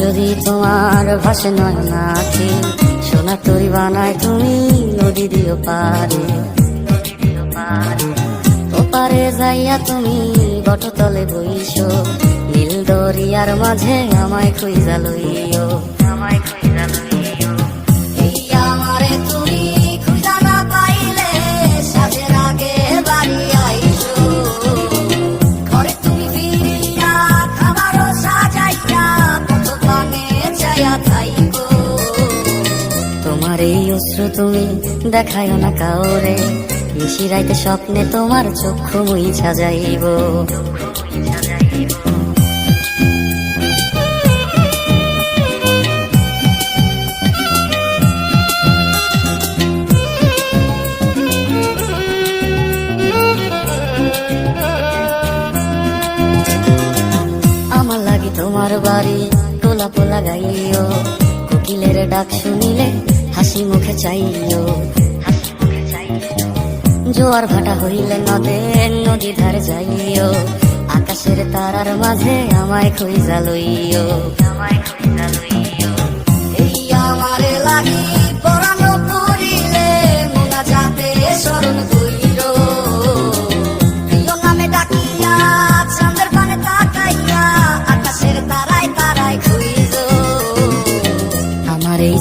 যদি তোমার ভাষে নয় নাকি সোনা তরি বানায় তুমি নদী দিও পারে ওপারে যাইয়া তুমি বটতলে বইছো নীল দরিয়ার মাঝে আমায় খুঁজা লইও। আমায় খুঁজা তোমার এই অশ্রু তুমি দেখায় না কাউরে। নিশি রাইতে স্বপ্নে তোমার চক্ষু মুইছা যাইব। আমার লাগি তোমার বাড়ি গোলা পোলা গাইও। কোকিলের ডাক শুনিলে হাসি মুখে চাইও জোয়ার ভাটা হইলে নদে নদী ধারে যাইও। আকাশের তারার মাঝে আমায় খুঁজা লইও।